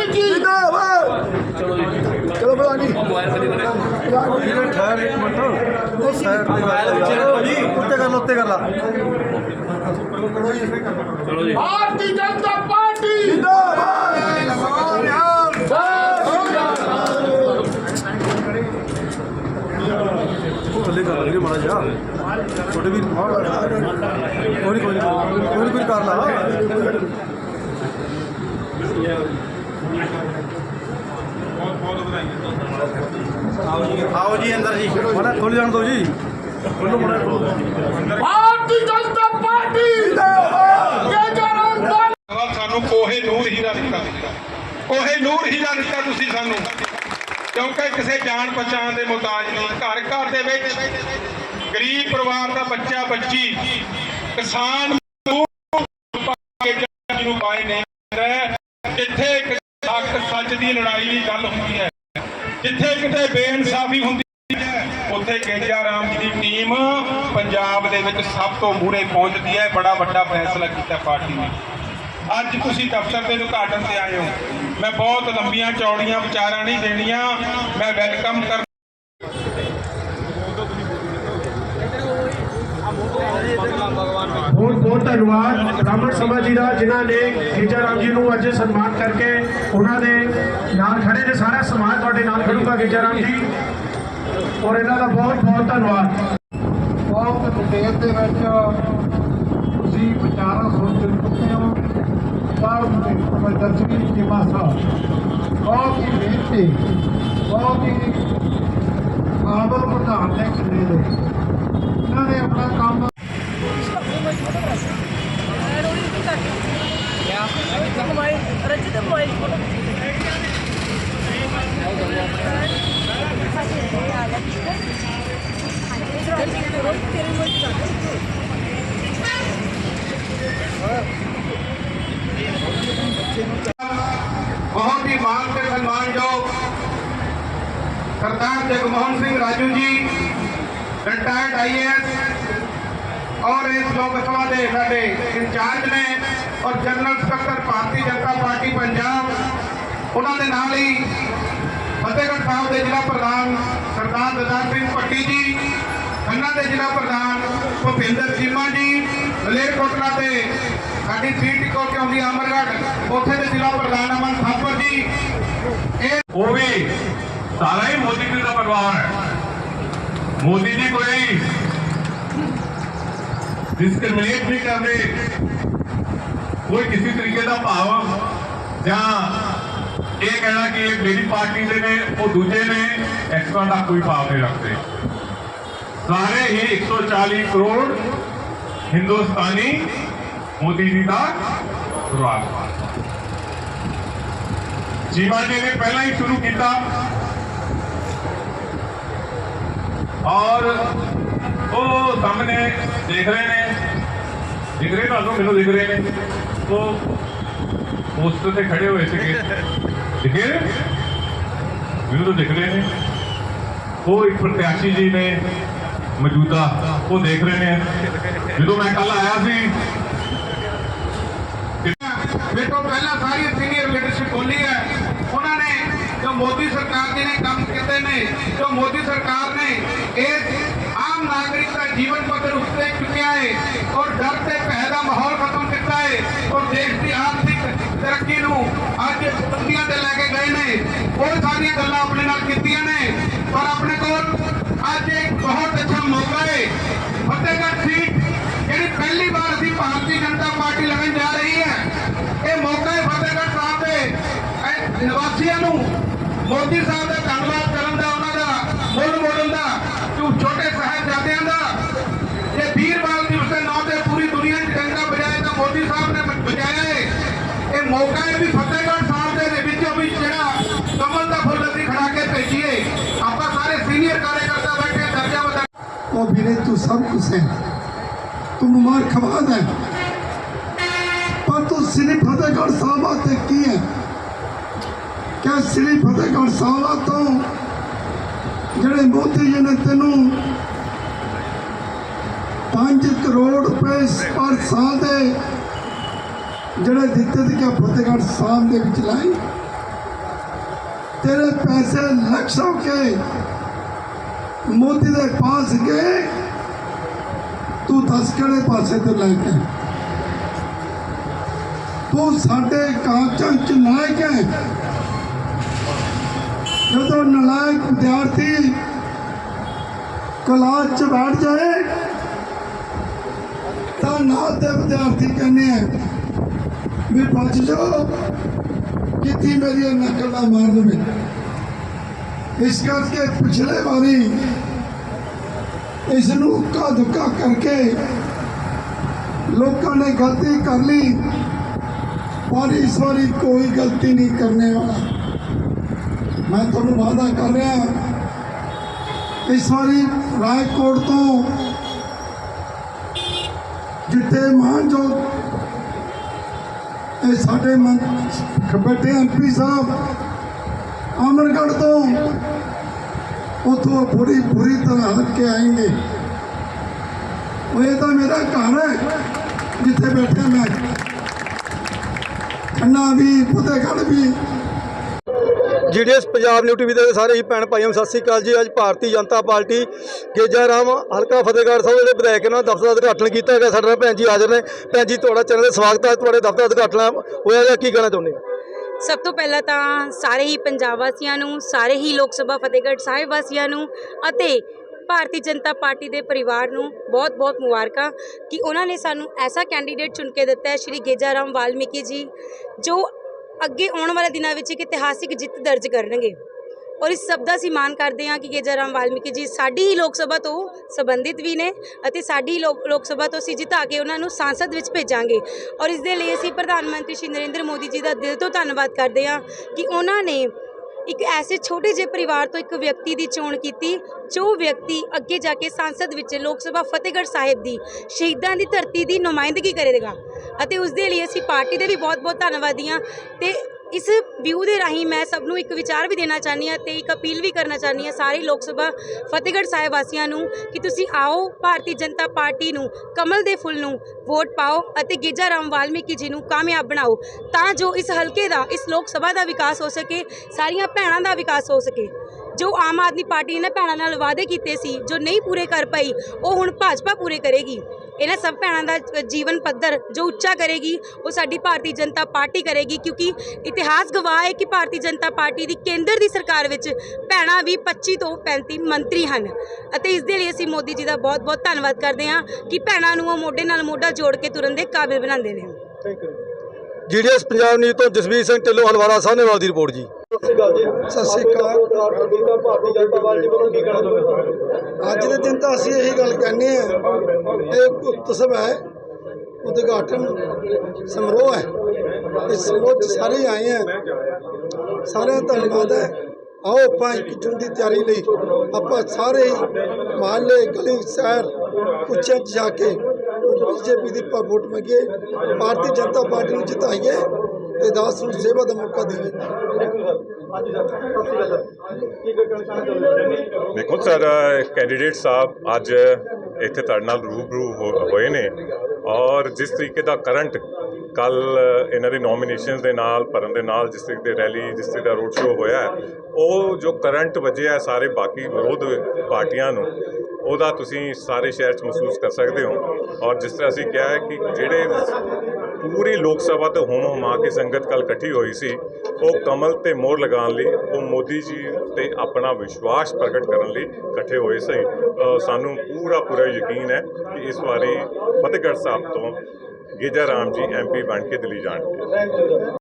ਮਾਨ ਜੀ ਜਿੰਦਾਬਾਦ ਚਲੋ ਬਲਾ ਜੀ ਵੀਰੇ ਠਹਿਰ ਇੱਕ ਮਿੰਟ ਉਹ ਸਾਈਡ ਤੇ ਕਰ ਉੱਤੇ ਕਰ ਲਾ ਉੱਤੇ ਕਰ ਲਾ ਭਾਰਤੀ ਜਨਤਾ ਪਾਰਟੀ ਜਿੰਦਾਬਾਦ ਥੱਲੇ ਕਰ ਵੀਰੇ ਮਾੜਾ ਜਾ ਛੋਟੇ ਵੀਰ ਕੋਈ ਨੀ, ਕੋਈ ਨੀ, ਕੋਈ ਨੀ, ਕੋਈ ਨੀ ਕਰ ਲਾ ਆਓ ਜੀ ਅੰਦਰ ਜੀ। ਮਾੜਾ ਖੁੱਲ ਜਾਣ ਦਿਓ ਜੀ। ਖੋਲੋ ਮਾੜਾ ਭਾਰਤੀ ਜਨਤਾ ਪਾਰਟੀ! ਜਿੰਦਾਬਾਦ! ਜੈ ਸਵਾਲ ਸਾਨੂੰ ਕੋਹੇ ਨੂਰ ਹੀਰਾ ਦਿੱਤਾ। ਕੋਹੇ ਨੂਰ ਹੀਰਾ ਦਿੱਤਾ ਤੁਸੀਂ ਸਾਨੂੰ। ਕਿਉਂਕਿ ਕਿਸੇ ਜਾਣ ਪਛਾਣ ਦੇ ਮੁਤਾਜ ਨਹੀਂ। ਘਰ ਘਰ ਦੇ ਵਿੱਚ ਗਰੀਬ ਪਰਿਵਾਰ ਦਾ ਬੱਚਾ ਬੱਚੀ ਕਿਸਾਨ ਪਾਏ ਹੁੰਦਾ ਜਿੱਥੇ ਇੱਕ ਹੱਕ ਸੱਚ ਦੀ ਲੜਾਈ ਦੀ ਗੱਲ ਹੁੰਦੀ ਹੈ ਜਿੱਥੇ ਕਿਤੇ ਬੇਇਨਸਾਫੀ ਹੁੰਦੀ ਹੈ ਉੱਥੇ ਕੇਜਾ ਰਾਮ ਜੀ ਦੀ ਟੀਮ ਪੰਜਾਬ ਦੇ ਵਿੱਚ ਸਭ ਤੋਂ ਮੂਹਰੇ ਪਹੁੰਚਦੀ ਹੈ, ਬੜਾ ਵੱਡਾ ਫੈਸਲਾ ਕੀਤਾ ਪਾਰਟੀ ਨੇ। ਅੱਜ ਤੁਸੀਂ ਦਫ਼ਤਰ ਦੇ ਉਦਘਾਟਨ ਤੇ ਆਏ ਹੋ। ਮੈਂ ਬਹੁਤ ਲੰਬੀਆਂ ਚੌੜੀਆਂ ਵਿਚਾਰਾਂ ਨਹੀਂ ਦੇਣੀਆਂ। ਮੈਂ ਵੈਲਕਮ ਕਰ ਬਹੁਤ ਬਹੁਤ ਧੰਨਵਾਦ। ਬ੍ਰਾਹਮਣ ਸਮਾਜ ਜੀ ਦਾ, ਜਿਨ੍ਹਾਂ ਨੇ ਖੇਜਾ ਰਾਮ ਜੀ ਨੂੰ ਅੱਜ ਸਨਮਾਨ ਕਰਕੇ ਉਹਨਾਂ ਦੇ ਨਾਲ ਖੜੇ ਨੇ। ਸਾਰਾ ਸਮਾਜ ਤੁਹਾਡੇ ਨਾਲ ਖੜੂਗਾ ਖੇਜਾ ਰਾਮ ਜੀ। ਔਰ ਇਹਨਾਂ ਦਾ ਬਹੁਤ ਬਹੁਤ ਧੰਨਵਾਦ। ਬਹੁਤ ਡਿਟੇਲ ਦੇ ਵਿੱਚ ਤੁਸੀਂ ਵਿਚਾਰਾਂ ਸੋਚ ਚੁੱਕੇ ਹੋ। ਪਰ ਦੇ ਪ੍ਰਦਰਸ਼ਨੀ ਜਿਮਾ ਸਾਹਿਬ। ਬਹੁਤ ਹੀ ਮਿਹਨਤੀ, ਬਹੁਤ ਹੀ ਕਾਬਲ ਪ੍ਰਧਾਨ ਨੇ ਕਿੰਨੇ ਦੇ। ਇਹਨਾਂ ਨੇ ਆਪਣਾ ਕੰਮ ਰਜਤ ਮੋਬਾਈਲ ਫੋਟੋ ਬਹੁਤ ਹੀ ਮਾਣ ਤੇ ਸਨਮਾਨਯੋਗ ਸਰਦਾਰ ਜਗਮੋਹਨ ਸਿੰਘ ਰਾਜੂ ਜੀ ਰਿਟਾਇਰਡ ਆਈਏਐਸ ਔਰ ਇਸ ਲੋਕ ਸਭਾ ਦੇ ਸਾਡੇ ਇੰਚਾਰਜ ਨੇ ਔਰ ਜਨਰਲ ਸਕੱਤਰ ਭਾਰਤੀ ਜਨਤਾ ਪਾਰਟੀ ਪੰਜਾਬ, ਉਹਨਾਂ ਦੇ ਨਾਲ ਹੀ ਫਤਿਹਗੜ੍ਹ ਸਾਹਿਬ ਦੇ ਜ਼ਿਲ੍ਹਾ ਪ੍ਰਧਾਨ ਸਰਦਾਰ ਦਦਾਰ ਸਿੰਘ ਪੱਟੀ ਜੀ, ਖੰਨਾ ਦੇ ਜ਼ਿਲ੍ਹਾ ਪ੍ਰਧਾਨ ਭੁਪਿੰਦਰ ਚੀਮਾ ਜੀ ਮਲੇਰਕੋਟਲਾ ਤੇ ਸਾਡੀ ਸੀਟ ਟਿਕੋ ਕੇ ਆਉਂਦੀ ਅਮਰਗੜ੍ਹ ਉੱਥੇ ਦੇ ਜ਼ਿਲ੍ਹਾ ਪ੍ਰਧਾਨ ਅਮਨ ਥਾਪਰ ਜੀ, ਇਹ ਉਹ ਵੀ ਸਾਰਾ ਹੀ ਮੋਦੀ ਜੀ ਦਾ ਪਰਿਵਾਰ ਹੈ ਮੋਦੀ ਜੀ ਕੋਈ ਡਿਸਕ੍ਰਿਮੀਨੇਟ ਨਹੀਂ ਕਰਦੇ ਕੋਈ ਕਿਸੇ ਤਰੀਕੇ ਦਾ ਭਾਵ ਜਾਂ ਇਹ ਕਹਿਣਾ ਕਿ ਇਹ ਮੇਰੀ ਪਾਰਟੀ ਦੇ ਨੇ ਉਹ ਦੂਜੇ ਨੇ ਐਕਸਟਰਾ ਦਾ ਕੋਈ ਭਾਵ ਨਹੀਂ ਰੱਖਦੇ ਸਾਰੇ ਹੀ 140 ਕਰੋੜ ਹਿੰਦੁਸਤਾਨੀ ਮੋਦੀ ਜੀ ਦਾ ਪਰਿਵਾਰ ਚੀਮਾ ਜੀ ਨੇ ਪਹਿਲਾਂ ਹੀ ਸ਼ੁਰੂ ਕੀਤਾ ਔਰ ਉਹ ਸਾਹਮਣੇ ਦੇਖ ਰਹੇ ਨੇ। ਦਿਖ ਰਹੇ ਤੁਹਾਨੂੰ? ਮੈਨੂੰ ਦਿਖ ਰਹੇ ਨੇ। ਉਹ ਪੋਸਟਰ ਤੇ ਖੜੇ ਹੋਏ ਸੀਗੇ। ਦਿਖੇ ਮੈਨੂੰ ਤਾਂ ਦਿਖ ਰਹੇ ਨੇ। ਉਹ ਇੱਕ ਪ੍ਰਤਿਆਸ਼ੀ ਜੀ ਨੇ ਮੌਜੂਦਾ, ਉਹ ਦੇਖ ਰਹੇ ਨੇ। ਜਦੋਂ ਮੈਂ ਕੱਲ ਆਇਆ ਸੀ ਮੇਰੇ ਤੋਂ ਪਹਿਲਾਂ ਸਾਰੀ ਸੀਨੀਅਰ ਲੀਡਰਸ਼ਿਪ ਬੋਲੀ ਹੈ। ਉਹਨਾਂ ਨੇ ਜੋ ਮੋਦੀ ਸਰਕਾਰ ਜੀ ਨੇ ਕੰਮ ਕੀਤੇ ਨੇ, ਜੋ ਮੋਦੀ ਸਰਕਾਰ ਨੇ ਇਸ ਆਮ ਨਾਗਰਿਕ ਦਾ ਜੀਵਨ ਪੱਧਰ ਉੱਤੇ ਚੁੱਕਿਆ ਹੈ ਔਰ ਡਰ ਤੇ ਭੈ ਦਾ ਮਾਹੌਲ ਖਤਮ ਕੀਤਾ ਹੈ ਔਰ ਦੇਸ਼ ਦੀ ਆਰਥਿਕ ਤਰੱਕੀ ਨੂੰ ਅੱਜ ਦੁਨੀਆ ਤੇ ਲੈ ਕੇ ਗਏ ਨੇ ਉਹ ਸਾਰੀਆਂ ਗੱਲਾਂ ਆਪਣੇ ਨਾਲ ਕੀਤੀਆਂ ਨੇ ਪਰ ਆਪਣੇ ਕੋਲ ਅੱਜ ਇੱਕ ਬਹੁਤ ਅੱਛਾ ਮੌਕਾ ਹੈ ਫਤਿਹਗੜ੍ਹ ਸੀਟ ਜਿਹੜੀ ਪਹਿਲੀ ਵਾਰ ਅਸੀਂ ਭਾਰਤੀ ਜਨਤਾ ਪਾਰਟੀ ਲੜਨ ਜਾ ਰਹੀ ਹੈ ਇਹ ਮੌਕਾ ਹੈ ਫਤਿਹਗੜ੍ਹ ਸਾਹਿਬ ਦੇ ਇਹ ਨਿਵਾਸੀਆਂ ਨੂੰ ਮੋਦੀ ਸਾਹਿਬ ਦਾ ਧੰਨਵਾਦ ਕਰਨ ਦਾ ਉਹਨਾਂ ਦਾ ਮੁੱਲ ਮੋੜਨ ਦਾ ਜੋ ਛੋਟੇ ਸਾਹਿਬਜ਼ਾਦਿਆਂ ਦਾ ਜੇ ਵੀਰਵਾਲ ਦਿਵਸ ਦੇ ਨਾਂ ਤੇ ਪੂਰੀ ਦੁਨੀਆ 'ਚ ਡੰਗਾ ਵਜਾਇਆ ਤਾਂ ਮੋਦੀ ਸਾਹਿਬ ਨੇ ਵਜਾਇਆ ਹੈ ਇਹ ਮੌਕਾ ਹੈ ਵੀ ਫਤਿਹਗੜ੍ਹ ਸਾਹਿਬ ਦੇ ਵਿੱਚੋਂ ਵੀ ਜਿਹੜਾ ਕਮਲ ਦਾ ਫੁੱਲ ਅਸੀਂ ਖੜਾ ਕੇ ਭੇਜੀਏ ਆਪਾਂ ਸਾਰੇ ਸੀਨੀਅਰ ਕਾਰਜਕਰਤਾ ਬੈਠੇ ਦਰਜਾ ਵਧਾ ਉਹ ਵੀਰੇ ਤੂੰ ਸਭ ਕੁਛ ਹੈ ਤੂੰ ਮੁਬਾਰਕਬਾਦ ਹੈ ਪਰ ਤੂੰ ਸ੍ਰੀ ਫਤਿਹਗੜ੍ਹ ਸਾਹਿਬ ਤੇ ਕੀ ਹੈ ਕਿ ਸ੍ਰੀ ਫਤਿਹਗੜ੍ਹ ਸਾਹਿਬ ਤੋਂ ਜਿਹੜੇ ਮੋਦੀ ਜੀ ਨੇ ਤੈਨੂੰ 5 ਕਰੋੜ ਰੁਪਏ ਪਰ ਸਾਲ ਦੇ ਜਿਹੜੇ ਦਿੱਤੇ ਤੇ ਕਿ ਫਤਿਹਗੜ੍ਹ ਸਾਹਿਬ ਦੇ ਵਿੱਚ ਲਾਈ ਤੇਰੇ ਪੈਸੇ ਲੱਖ ਸੌ ਕੇ ਮੋਦੀ ਦੇ ਪਾਸ ਗਏ, ਤੂੰ ਦੱਸ ਕਿਹੜੇ ਪਾਸੇ ਤੇ ਲੈ ਕੇ? ਤੂੰ ਸਾਡੇ ਕਾਗਜ਼ਾਂ ਚ ਨਲਾਇਕ ਹੈ ਜਦੋਂ ਨਲਾਇਕ ਵਿਦਿਆਰਥੀ ਕਲਾਸ ਚ ਬੈਠ ਜਾਏ, ਤਾਂ ਨਾਲ ਦੇ ਵਿਦਿਆਰਥੀ ਕਹਿੰਦੇ ਆ ਵੀ ਬਚ ਜਾਓ ਕਿਤੇ ਮੇਰੀ ਨਕਲ ਨਾ ਮਾਰ ਦੇਵੇ। ਇਸ ਕਰਕੇ ਪਿਛਲੇ ਵਾਰੀ ਇਸ ਨੂੰ ਉੱਕਾ ਦੁੱਕਾ ਕਰਕੇ ਲੋਕਾਂ ਨੇ ਗਲਤੀ ਕਰ ਲਈ, ਪਰ ਇਸ ਵਾਰੀ ਕੋਈ ਗਲਤੀ ਨਹੀਂ ਕਰਨੇ ਵਾਲਾ। ਮੈਂ ਤੁਹਾਨੂੰ ਵਾਅਦਾ ਕਰ ਰਿਹਾ ਇਸ ਵਾਰੀ ਰਾਜਕੋਟ ਤੋਂ ਜਿੱਥੇ ਮਹਾਨਯੋਗ ਇਹ ਸਾਡੇ ਬੈਠੇ ਐਮਪੀ ਸਾਹਿਬ ਅਮਰਗੜ੍ਹ ਤੋਂ ਉਥੋਂ ਪੂਰੀ ਪੂਰੀ ਤਰ੍ਹਾਂ ਹਟ ਕੇ ਆएंगे ਉਹ ਇਹ ਤਾਂ ਮੇਰਾ ਘਰ ਹੈ, ਜਿੱਥੇ ਬੈਠਾ ਮੈਂ। ਖੰਨਾ ਵੀ, ਫਤਿਹਗੜ੍ਹ ਵੀ ਜੀਡੀਐਸ ਪੰਜਾਬ ਨਿਊ ਟੀਵੀ ਦੇ ਸਾਰੇ ਹੀ ਭੈਣ ਭਾਈਆਂ ਸਤਿ ਸ੍ਰੀ ਅਕਾਲ ਜੀ। ਅੱਜ ਭਾਰਤੀ ਜਨਤਾ ਪਾਰਟੀ ਗੇਜਾ ਰਾਮ ਹਲਕਾ ਫਤਿਹਗੜ੍ਹ ਸਾਹਿਬ ਦੇ ਵਿਧਾਇਕ ਨਾਲ ਦਫ਼ਤਰ ਦਾ ਉਦਘਾਟਨ ਕੀਤਾ ਹੈਗਾ ਸਾਡੇ ਨਾਲ ਭੈਣ ਜੀ ਹਾਜ਼ਰ ਨੇ। ਭੈਣ ਜੀ, ਤੁਹਾਡਾ ਚੈਨਲ ਤੇ ਸਵਾਗਤ ਹੈ। ਤੁਹਾਡੇ ਦਫ਼ਤਰ ਦਾ ਉਦਘਾਟਨ ਹੋਇਆ ਹੈ ਕੀ ਕਹਿਣਾ ਚਾਹੁੰਦੇ ਹੋ? ਸਭ ਤੋਂ ਪਹਿਲਾਂ ਤਾਂ ਸਾਰੇ ਹੀ ਪੰਜਾਬ ਵਾਸੀਆਂ ਨੂੰ, ਸਾਰੇ ਹੀ ਲੋਕ ਸਭਾ ਫਤਿਹਗੜ੍ਹ ਸਾਹਿਬ ਵਾਸੀਆਂ ਨੂੰ ਅਤੇ ਭਾਰਤੀ ਜਨਤਾ ਪਾਰਟੀ ਦੇ ਪਰਿਵਾਰ ਨੂੰ ਬਹੁਤ-ਬਹੁਤ ਮੁਬਾਰਕਾਂ ਕਿ ਉਹਨਾਂ ਨੇ ਸਾਨੂੰ ਐਸਾ ਕੈਂਡੀਡੇਟ ਚੁਣ ਕੇ ਦਿੱਤਾ ਹੈ, ਸ਼੍ਰੀ ਗੇਜਾ ਰਾਮ ਵਾਲਮੀਕੀ ਜੀ, ਜੋ ਅੱਗੇ ਆਉਣ ਵਾਲੇ ਦਿਨਾਂ ਵਿੱਚ ਇੱਕ ਇਤਿਹਾਸਿਕ ਜਿੱਤ ਦਰਜ ਕਰਨਗੇ। ਔਰ ਇਸ ਸਭ ਦਾ ਅਸੀਂ ਮਾਣ ਕਰਦੇ ਹਾਂ ਕਿ ਗੇਜਾ ਰਾਮ ਵਾਲਮੀਕੀ ਜੀ ਸਾਡੀ ਹੀ ਲੋਕ ਸਭਾ ਤੋਂ ਸੰਬੰਧਿਤ ਵੀ ਨੇ ਅਤੇ ਸਾਡੀ ਲੋਕ ਲੋਕ ਸਭਾ ਤੋਂ ਅਸੀਂ ਜਿਤਾ ਕੇ ਉਹਨਾਂ ਨੂੰ ਸੰਸਦ ਵਿੱਚ ਭੇਜਾਂਗੇ। ਔਰ ਇਸ ਦੇ ਲਈ ਅਸੀਂ ਪ੍ਰਧਾਨ ਮੰਤਰੀ ਸ਼੍ਰੀ ਨਰਿੰਦਰ ਮੋਦੀ ਜੀ ਦਾ ਦਿਲ ਤੋਂ ਧੰਨਵਾਦ ਕਰਦੇ ਹਾਂ ਕਿ ਉਹਨਾਂ ਨੇ ਇੱਕ ਐਸੇ ਛੋਟੇ ਜਿਹੇ ਪਰਿਵਾਰ ਤੋਂ ਇੱਕ ਵਿਅਕਤੀ ਦੀ ਚੋਣ ਕੀਤੀ, ਜੋ ਵਿਅਕਤੀ ਅੱਗੇ ਜਾ ਕੇ ਸੰਸਦ ਵਿੱਚ ਲੋਕ ਸਭਾ ਫਤਿਹਗੜ੍ਹ ਸਾਹਿਬ ਦੀ ਸ਼ਹੀਦਾਂ ਦੀ ਧਰਤੀ ਦੀ ਨੁਮਾਇੰਦਗੀ ਕਰੇਗਾ। ਅਤੇ ਉਸ ਦੇ ਲਈ ਅਸੀਂ ਪਾਰਟੀ ਦੇ ਵੀ ਬਹੁਤ-ਬਹੁਤ ਧੰਨਵਾਦੀ ਹਾਂ। ਤੇ ਇਸ ਵਿਊ ਦੇ ਰਾਹੀਂ ਮੈਂ ਸਭ ਨੂੰ ਇੱਕ ਵਿਚਾਰ ਵੀ ਦੇਣਾ ਚਾਹੁੰਦੀ ਹਾਂ ਤੇ ਇੱਕ ਅਪੀਲ ਵੀ ਕਰਨਾ ਚਾਹੁੰਦੀ ਹਾਂ ਸਾਰੇ ਲੋਕ ਸਭਾ ਫਤਿਹਗੜ੍ਹ ਸਾਹਿਬ ਵਾਸੀਆਂ ਨੂੰ ਕਿ ਤੁਸੀਂ ਆਓ, ਭਾਰਤੀ ਜਨਤਾ ਪਾਰਟੀ ਨੂੰ, ਕਮਲ ਦੇ ਫੁੱਲ ਨੂੰ ਵੋਟ ਪਾਓ ਅਤੇ ਗੇਜਾ ਰਾਮ ਵਾਲਮੀਕੀ ਜੀ ਨੂੰ ਕਾਮਯਾਬ ਬਣਾਓ ਤਾਂ ਜੋ ਇਸ ਹਲਕੇ ਦਾ, ਇਸ ਲੋਕ ਸਭਾ ਦਾ ਵਿਕਾਸ ਹੋ ਸਕੇ, ਸਾਰੀਆਂ ਭੈਣਾਂ ਦਾ ਵਿਕਾਸ ਹੋ ਸਕੇ। ਜੋ ਆਮ ਆਦਮੀ ਪਾਰਟੀ ਨੇ ਭੈਣਾਂ ਨਾਲ ਵਾਅਦੇ ਕੀਤੇ ਸੀ, ਜੋ ਨਹੀਂ ਪੂਰੇ ਕਰ ਪਾਈ, ਉਹ ਹੁਣ ਭਾਜਪਾ ਪੂਰੇ ਕਰੇਗੀ। ਇਹਨਾਂ ਸਭ ਭੈਣਾਂ ਦਾ ਜੀਵਨ ਪੱਧਰ ਜੋ ਉੱਚਾ ਕਰੇਗੀ, ਉਹ ਸਾਡੀ ਭਾਰਤੀ ਜਨਤਾ ਪਾਰਟੀ ਕਰੇਗੀ, ਕਿਉਂਕਿ ਇਤਿਹਾਸ ਗਵਾਹ ਹੈ ਕਿ ਭਾਰਤੀ ਜਨਤਾ ਪਾਰਟੀ ਦੀ ਕੇਂਦਰ ਦੀ ਸਰਕਾਰ ਵਿੱਚ ਭੈਣਾਂ ਵੀ 25 ਤੋਂ 35 ਮੰਤਰੀ ਹਨ। ਅਤੇ ਇਸ ਦੇ ਲਈ ਅਸੀਂ ਮੋਦੀ ਜੀ ਦਾ ਬਹੁਤ-ਬਹੁਤ ਧੰਨਵਾਦ ਕਰਦੇ ਹਾਂ ਕਿ ਭੈਣਾਂ ਨੂੰ ਉਹ ਮੋਢੇ ਨਾਲ ਮੋਢਾ ਜੋੜ ਕੇ ਤੁਰਨ ਦੇ ਕਾਬਿਲ ਬਣਾਉਂਦੇ ਨੇ। ਜੀਡੀਐਸ ਪੰਜਾਬ ਨਿਊਜ਼ ਤੋਂ ਜਸਵੀਰ ਸਿੰਘ ਢਿੱਲੋਂ ਹਲਵਾਰਾ ਸਾਹਨੇਵਾਲ ਦੀ ਰਿਪੋਰਟ ਜੀ। ਸਤਿ ਸ੍ਰੀ ਅਕਾਲ ਅੱਜ ਦੇ ਦਿਨ ਤਾਂ ਅਸੀਂ ਇਹੀ ਗੱਲ ਕਹਿੰਦੇ ਆ ਇਹ ਉਤਸਵ ਹੈ। ਉਦਘਾਟਨ ਸਮਾਰੋਹ ਹੈ। ਇਸ ਸਮਾਰੋਹ 'ਚ ਸਾਰੇ ਆਏ ਆ ਸਾਰਿਆਂ ਦਾ ਧੰਨਵਾਦ ਹੈ। ਆਓ ਆਪਾਂ ਇੱਕ ਜੂਨ ਦੀ ਤਿਆਰੀ ਲਈ। ਆਪਾਂ ਸਾਰੇ ਹੀ ਮਹੱਲੇ, ਗਲੀ, ਸ਼ਹਿਰ ਕੁੱਚਿਆਂ 'ਚ ਜਾ ਕੇ ਬੀਜੇਪੀ ਦੀ ਆਪਾਂ ਵੋਟ ਮੰਗੀਏ। ਭਾਰਤੀ ਜਨਤਾ ਪਾਰਟੀ ਨੂੰ ਜਿਤਾਈਏ। ਤੇ ਦਾਸ ਨੂੰ ਸੇਵਾ ਦਾ ਮੌਕਾ ਦਈਏ। ਦੇਖੋ ਸਰ ਕੈਂਡੀਡੇਟ ਸਾਹਿਬ ਅੱਜ ਇੱਥੇ ਤੁਹਾਡੇ ਨਾਲ ਰੂਬਰੂ ਹੋ- ਹੋਏ ਨੇ ਔਰ ਜਿਸ ਤਰੀਕੇ ਦਾ ਕਰੰਟ ਕੱਲ ਇਹਨਾਂ ਦੇ ਨੋਮੀਨੇਸ਼ਨਸ ਦੇ ਨਾਲ, ਭਰਨ ਦੇ ਨਾਲ ਜਿਸ ਤਰੀਕੇ ਦੀ ਰੈਲੀ ਜਿਸ ਤਰੀਕੇ ਦਾ ਰੋਡ ਸ਼ੋਅ ਹੋਇਆ, ਉਹ ਜੋ ਕਰੰਟ ਵਜਿਆ ਸਾਰੇ ਬਾਕੀ ਵਿਰੋਧ ਪਾਰਟੀਆਂ ਨੂੰ, ਉਹਦਾ ਤੁਸੀਂ ਸਾਰੇ ਸ਼ਹਿਰ 'ਚ ਮਹਿਸੂਸ ਕਰ ਸਕਦੇ ਹੋ। ਔਰ ਜਿਸ ਤਰ੍ਹਾਂ ਅਸੀਂ ਕਿਹਾ ਹੈ ਕਿ ਜਿਹੜੇ ਪੂਰੀ ਲੋਕ ਸਭਾ ਤੋਂ ਹੋਮ ਹੁਮਾ ਕੇ ਸੰਗਤ ਕੱਲ ਇਕੱਠੀ ਹੋਈ ਸੀ। ਉਹ ਕਮਲ ਤੇ ਮੋਹਰ ਲਗਾਉਣ ਲਈ, ਉਹ ਮੋਦੀ ਜੀ ਤੇ ਆਪਣਾ ਵਿਸ਼ਵਾਸ ਪ੍ਰਗਟ ਕਰਨ ਲਈ ਇਕੱਠੇ ਹੋਏ ਸੀ। ਸਾਨੂੰ ਪੂਰਾ ਪੂਰਾ ਯਕੀਨ ਹੈ ਕਿ ਇਸ ਵਾਰੀ ਫਤਿਹਗੜ੍ਹ ਸਾਹਿਬ ਤੋਂ ਗੇਜਾ ਰਾਮ ਜੀ ਐਮਪੀ ਬਣ ਕੇ ਦਿੱਲੀ ਜਾਣਗੇ।